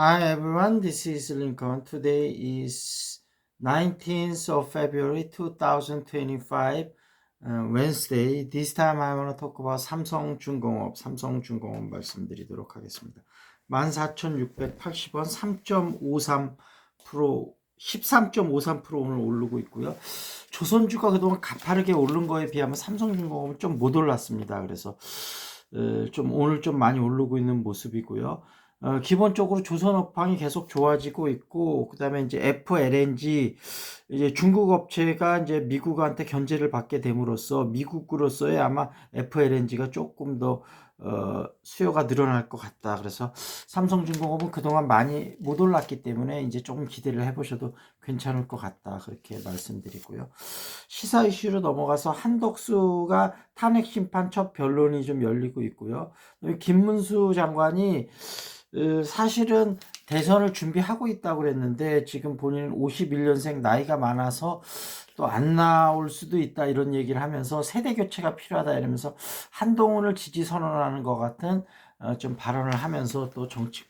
Hi everyone, this is Lincoln. Today is 19th of February 2025, uh, Wednesday. This time I want to talk about 삼성중공업, 삼성중공업 말씀드리도록 하겠습니다. 14,680원 3.53% 13.53% 오늘 오르고 있고요. 조선주가 그동안 가파르게 오른 거에 비하면 삼성중공업은 좀 못 올랐습니다. 그래서 어, 좀 오늘 좀 많이 오르고 있는 모습이고요. 어, 기본적으로 조선 업황이 계속 좋아지고 있고, 그 다음에 이제 FLNG, 이제 중국 업체가 이제 미국한테 견제를 받게 됨으로써 미국으로서의 아마 FLNG가 조금 더, 어, 수요가 늘어날 것 같다. 그래서 삼성중공업은 그동안 많이 못 올랐기 때문에 이제 조금 기대를 해보셔도 괜찮을 것 같다. 그렇게 말씀드리고요. 시사 이슈로 넘어가서 한덕수가 탄핵 심판 첫 변론이 좀 열리고 있고요. 김문수 장관이 으, 사실은 대선을 준비하고 있다고 그랬는데 지금 본인은 51년생 나이가 많아서 또 안 나올 수도 있다 이런 얘기를 하면서 세대 교체가 필요하다 이러면서 한동훈을 지지 선언하는 것 같은 어, 좀 발언을 하면서 또 정치